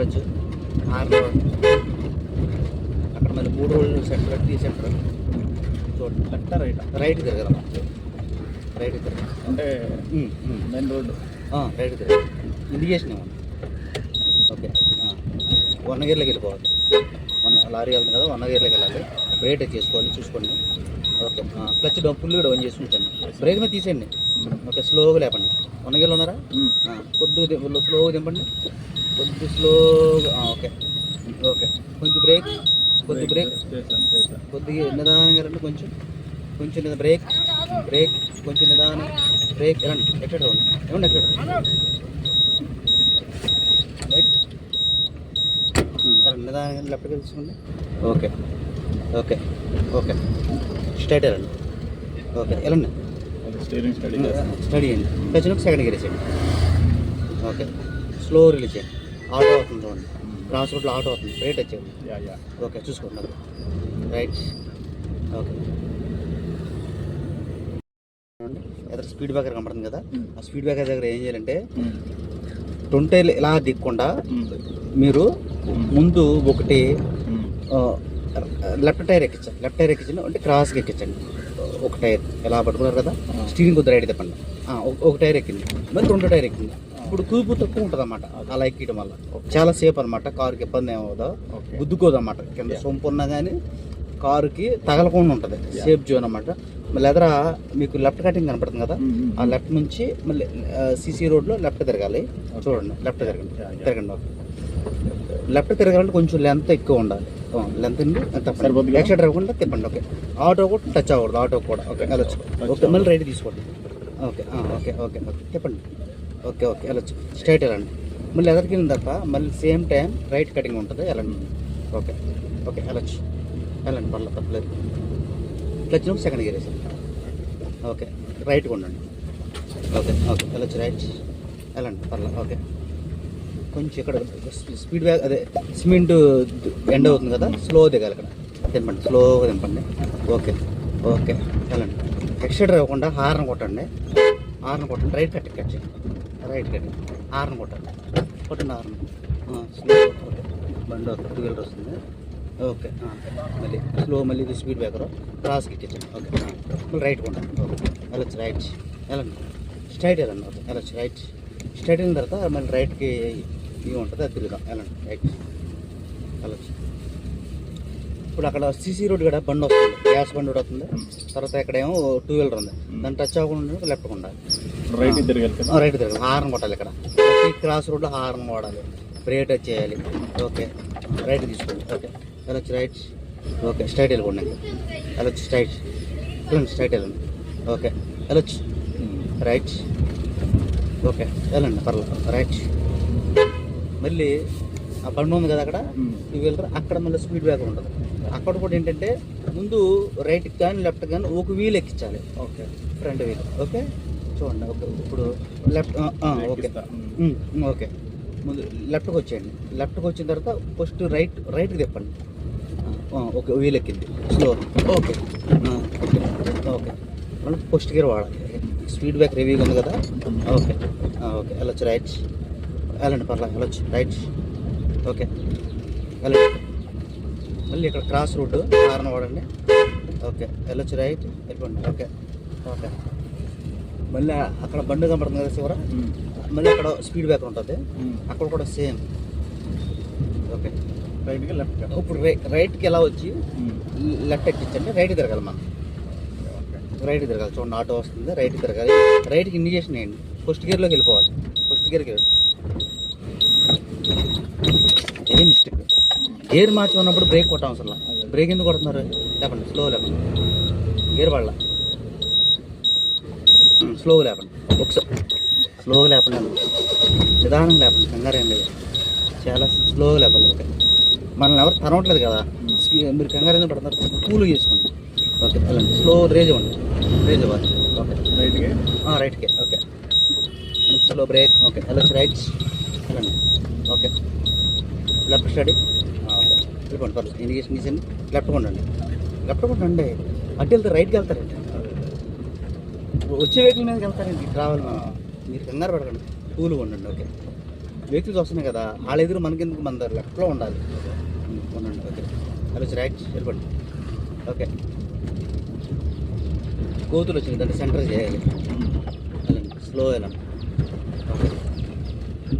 వెళ్ళొచ్చు ఆరు అక్కడ మళ్ళీ మూడు రోజులు సెంటర్ టీ సెంటర్. చూడండి. Left right? రైట్ తిరగలం రైట్ తిరగలం అంటే. మెయిన్ రోడ్ ఆ, రైట్ తిరగలం ఇండికేషన్ ఇవ్వండి ఓకే. వన్ గేర్లోకి వెళ్ళిపోవాలి. వన్ లారీ వెళ్తుంది కదా వన్ గేర్లోకి వెళ్ళాలి. బ్రేక్ చేసుకోవాలి చూసుకోండి. ఓకే. క్లచ్ ఫుల్ కూడా వన్ చేసి ఉంచండి. బ్రేక్ మీద తీసేయండి. ఓకే స్లోగా లేపండి. వన్ గేర్లో ఉన్నారా కొద్దిగా స్లోగా దింపండి కొద్ది స్లోగా ఓకే. ఓకే. కొంచెం బ్రేక్ కొద్ది బ్రేక్ కొద్దిగా నిదానంగా రండి కొంచెం. కొంచెం నిదా బ్రేక్ బ్రేక్ కొంచెం నిదానం. బ్రేక్ ఎలాంటి ఎక్కడ రండి ఏమండి ఎక్కడ? రైట్ నిదానంగా లెఫ్ట్కి తీసుకోండి ఓకే. ఓకే. ఓకే. స్ట్రైట్ వెళ్ళండి ఓకే. వెళ్ళండి స్టీరింగ్ స్టడీ చేశాను స్టడీ చేయండి. సెకండ్ గేర్ వేసేయండి ఓకే స్లో రిలీజ్ చేయండి. ఆటో అవుతుంది చూడండి. క్రాస్ రోడ్లో ఆటో అవుతుంది. రైట్ వచ్చేయండి. ఓకే చూసుకోండి రైట్ ఓకే ఎదురు స్పీడ్ బ్రేకర్ కనపడుతుంది కదా? ఆ స్పీడ్ బ్రేకర్ దగ్గర ఏం చేయాలంటే ట్వంటీ ఇలా దిక్కుండా మీరు ముందు ఒకటి లెఫ్ట్ టైర్ ఎక్కించండి. లెఫ్ట్ టైర్ ఎక్కించండి అంటే క్రాస్కి ఎక్కించండి. ఒక టైర్ ఎలా పట్టుకున్నారు కదా? స్టీరింగ్ కొద్ది రైట్ తిప్పండి ఒక- టైర్ ఎక్కింది. మరి రెండు టైర్ ఎక్కింది. ఇప్పుడు కూపు తక్కువ ఉంటుంది అనమాట అలా ఎక్కడం వల్ల. చాలా సేఫ్ అనమాట కారుకి ఇబ్బంది ఏమవుదో. గుద్దుకోదు అనమాట కింద సొంపు ఉన్నా కానీ కారుకి తగలకుండా ఉంటుంది. సేఫ్ జోన్ అనమాట మళ్ళీ ఎదర మీకు లెఫ్ట్ కటింగ్ కనపడుతుంది కదా? ఆ లెఫ్ట్ నుంచి మళ్ళీ సిసి రోడ్లో లెఫ్ట్ తిరగాలి. చూడండి. లెఫ్ట్ తిరగండి. తిరగండి. లెఫ్ట్ తిరగాలంటే కొంచెం లెంత్ ఎక్కువ ఉండాలి. లెంత్ సరిపోతుందా? ఎక్స్ట్రా తిరగకుండా తిప్పండి ఓకే ఆటో కూడా టచ్ అవ్వకూడదు ఆటో కూడా. ఓకే వెళ్ళొచ్చు ఓకే మళ్ళీ రైట్ తీసుకోండి. ఓకే ఓకే ఓకే ఓకే తిప్పండి. ఓకే ఓకే వెళ్ళొచ్చు స్ట్రైట్ వెళ్ళండి. మళ్ళీ ఎదరికి వెళ్ళిన తర్వాత మళ్ళీ సేమ్ టైం రైట్ కటింగ్ ఉంటుంది వెళ్ళండి. ఓకే ఓకే వెళ్ళొచ్చు వెళ్ళండి పర్లేదు తప్పలేదు. క్లచ్ నొప్పి సెకండ్ గేర్ వేసాను ఓకే రైట్గా ఉండండి ఓకే ఓకే వెళ్ళొచ్చు రైట్ వెళ్ళండి పర్లేదు ఓకే కొంచెం ఇక్కడ స్పీడ్ బ్యాగ్ అదే సిమెంట్ ఎండ్ అవుతుంది కదా స్లో దిగాలి ఇక్కడ. దింపండి స్లోగా దింపండి ఓకే ఓకే వెళ్ళండి. ఎక్స్ట్రా ఇవ్వకుండా హార్న్ కొట్టండి. హార్న్ కొట్టండి రైట్ కట్టి కట్ చేయండి. రైట్ కట్టి హార్న్ కొట్టండి. కొట్టండి హార్న్. Slow okay. బండి వస్తుంది టూ వీలర్ వస్తుంది. ఓకే మళ్ళీ స్లో మళ్ళీ ఇది స్పీడ్ బ్రేకర్ క్రాస్ ఎక్కించండి ఓకే మళ్ళీ రైట్ కొండ ఓకే వెళ్ళొచ్చు రైట్. వెళ్ళండి. స్ట్రైట్ వెళ్ళండి ఓకే వెళ్ళచ్చు రైట్. స్ట్రైట్ అయిన తర్వాత మళ్ళీ రైట్కి ఇవి ఉంటుంది అది తిరుగుదాం వెళ్ళండి రైట్ వెళ్ళొచ్చు ఇప్పుడు అక్కడ సీసీ రోడ్ కూడా బండి వస్తుంది. గ్యాస్ బండి కూడా వస్తుంది. తర్వాత ఇక్కడేమో టూ వీలర్ ఉంది. దాన్ని టచ్ అవ్వకుండా లెఫ్ట్ ఉండాలి. రైట్ వెళ్తాను రైట్ తిరగాలి హార్న్ కొట్టాలి ఇక్కడ. ప్రతి క్రాస్ రోడ్లో హార్న్ వాడాలి. బ్రేక్ టచ్ చేయాలి ఓకే. రైట్ తీసుకోండి. ఓకే. వెళ్ళొచ్చు రైట్ ఓకే. స్ట్రైట్ వెళ్ళిపోండి వెళ్ళొచ్చు స్ట్రైట్ వెళ్ళండి స్ట్రైట్ వెళ్ళండి ఓకే. వెళ్ళొచ్చు రైట్ ఓకే. వెళ్ళండి పర్లేదు. రైట్ మళ్ళీ ఆ బండి ఉంది కదా అక్కడ? టూ వీలర్ అక్కడ మళ్ళీ స్పీడ్ బ్రేకర్ ఉంటుంది. అక్కడ కూడా ఏంటంటే ముందు రైట్కి కానీ లెఫ్ట్ కానీ ఒక వీల్ ఎక్కించాలి. ఓకే. Front wheel. ఓకే? చూడండి ఓకే ఇప్పుడు లెఫ్ట్ ఓకే. ఓకే. ముందు లెఫ్ట్కి వచ్చేయండి. లెఫ్ట్కి వచ్చిన తర్వాత ఫస్ట్ రైట్ రైట్కి తిప్పండి. ఓకే వీల్ ఎక్కింది. స్లో. ఓకే. ఓకే. ఓకే. మనం ఫస్ట్ గేర్ వాడాలి. స్పీడ్ బ్రేక్ రివ్యూగా ఉంది కదా? ఓకే. ఓకే. వెళ్ళొచ్చు రైట్. వెళ్ళండి పర్లేదు వెళ్ళొచ్చు. రైట్ ఓకే వెళ్ళండి మళ్ళీ ఇక్కడ క్రాస్ రూట్ హార్న్ వాడండి ఓకే వెళ్ళొచ్చు రైట్ వెళ్ళిపోండి. ఓకే ఓకే మళ్ళీ అక్కడ బండి కనపడుతుంది కదా శివరా మళ్ళీ అక్కడ స్పీడ్ బ్రేకర్ ఉంటుంది. అక్కడ కూడా సేమ్ ఓకే రైట్కి లెఫ్ట్ ఇప్పుడు రైట్కి ఎలా వచ్చి లెఫ్ట్ ఎక్కించండి రైట్ తిరగాలి మనం. రైట్ తిరగాలి. చూడండి ఆటో వస్తుంది రైట్ తిరగాలి. రైట్కి ఇండికేషన్ వేయండి ఫస్ట్ గేర్లోకి వెళ్ళిపోవాలి. ఫస్ట్ గేర్కి వెళ్ళి ఏం మిస్టేక్ గేర్ మార్చి ఉన్నప్పుడు బ్రేక్ కొట్టాం అసలు. బ్రేక్ ఎందుకు కొడుతున్నారు? లేపండి స్లో లేపండి. గేర్ పడాల. స్లోగా లేపండి ఒకసారి స్లోగా లేపండి. నిదానంగా లేపండి కంగారు ఏం లేదు. చాలా స్లోగా లేపండి ఓకే. మనల్ని ఎవరు తరవట్లేదు కదా. మీరు కంగారు ఎందుకు పడుతున్నారు? కూల్ చేసుకోండి. ఓకే వెళ్ళండి. స్లో రేజ్ ఇవ్వండి. రేజ్ ఇవ్వాలి. ఓకే. రైట్కి? రైట్కే. ఓకే. Slow brake. ఓకే వెళ్ళొచ్చు. రైట్. వెళ్ళండి. ఓకే. Left steady. ఇదిగోండి పర్లేదు ఇండికేషన్ తీసండి లెఫ్ట్ కొండండి లెఫ్ట్ కొండండి అటు వెళ్తే రైట్కి వెళ్తారండి వచ్చే వెహికల్ మీదకి వెళ్తారండి ట్రావెల్ మీరు కంగారు పడకండి. కూలు ఉండండి ఓకే. వెహికల్స్ వస్తున్నాయి కదా వాళ్ళ ఎదురు మనకెందుకు మన దగ్గర లెఫ్ట్లో ఉండాలి? కొనండి ఉండండి ఓకే. అలా రైట్ వెళ్ళిపోండి. ఓకే. కోతులు వచ్చింది దాన్ని సెంటర్ చేయాలి. స్లో వెళ్ళండి. ఓకే.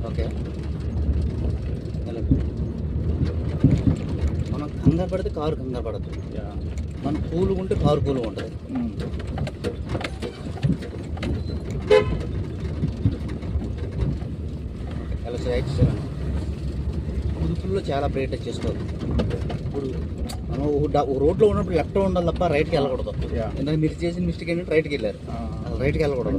ఓకే వెళ్ళండి కంగారు పడితే కారు కంగారు పడద్దు యా. మనం కూలుగా ఉంటే కారు కూలుగా ఉంటుంది. కుదుపుల్లో చాలా టచ్ చేసుకోవాలి. ఇప్పుడు మనం ఒక రోడ్లో ఉన్నప్పుడు లెఫ్ట్ ఉండాలి తప్ప రైట్కి వెళ్ళకూడదు. ఎందుకంటే మీరు చేసిన మిస్టేక్ ఏంటంటే రైట్కి వెళ్ళారు. రైట్కి వెళ్ళకూడదు.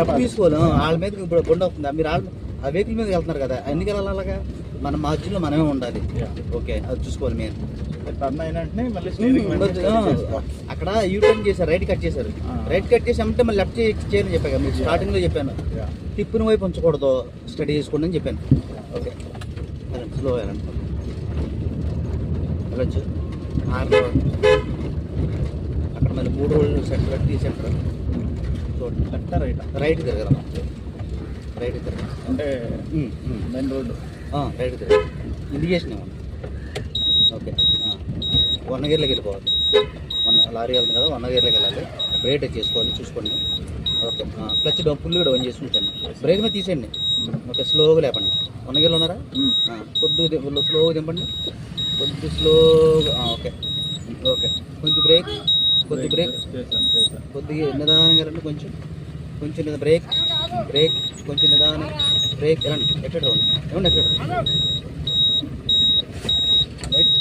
లెఫ్ట్ తీసుకోవాలి. వాళ్ళ మీద ఇప్పుడు బండి వస్తుంది. మీరు వాళ్ళ ఆ వెహికల్ మీద వెళ్తున్నారు కదా. ఎందుకు వెళ్ళాలి అలాగా? మన మార్జిన్లో మనమే ఉండాలి. ఓకే అది చూసుకోవాలి చేస్తా. అక్కడ యూ టర్న్ చేశారు రైట్ కట్ చేశారు. రైట్ కట్ చేసి అంటే మళ్ళీ లెఫ్ట్ చేయని చెప్పాను మీకు స్టార్టింగ్లో చెప్పాను. యా. తిప్పుని వైపు ఉంచకూడదు స్టడీ చేసుకోండి అని చెప్పాను. ఓకే స్లో వెళ్ళండి వెళ్ళొచ్చు ఆరు అక్కడ మళ్ళీ మూడు రోజులు centre T centre right right తిరగడం రైట్ తిరగడం అంటే. మెయిన్ రోడ్ ఆ, రైట్ ఇండికేషన్ ఇవ్వండి ఓకే. వన్ గేర్లోకి వెళ్ళిపోవాలి. వన్ లారీ వెళ్తుంది కదా వన్ గేర్లోకి వెళ్ళాలి. బ్రేక్ చేసుకోవాలి చూసుకోండి okay clutch down full down చేసి ఉంచండి. బ్రేక్ మీద తీసేయండి. ఓకే స్లోగా లేపండి. వన్ గేర్లో ఉన్నారా? ఆ, కొద్దిగా స్లోగా దింపండి. కొద్ది స్లోగా ఓకే ఓకే కొంచెం బ్రేక్ కొద్ది బ్రేక్ కొద్దిగా నిదానంగా రండి కొంచెం. కొంచెం బ్రేక్ బ్రేక్ కొంచెం నిదానం బ్రేక్ రండి ఎక్కడ రండి ఏమండి ఎక్కడ రైట్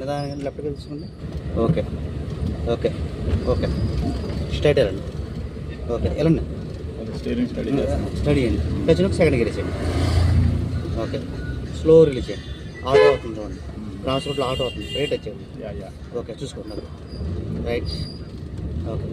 నిదానంగా లెఫ్ట్గా తీసుకోండి ఓకే. ఓకే. ఓకే. స్ట్రైట్ రండి. ఓకే. వెళ్ళండి స్టడీ అండి వచ్చినప్పుడు సెకండ్ గేర్ వేసేయండి. ఓకే. స్లో రిలీజ్ చేయండి. ఆటో అవుతుంది చూడండి. క్రాస్ రోడ్లో ఆటో అవుతుంది. రైట్ వచ్చేయండి. Yeah yeah okay. చూసుకోండి. Right okay.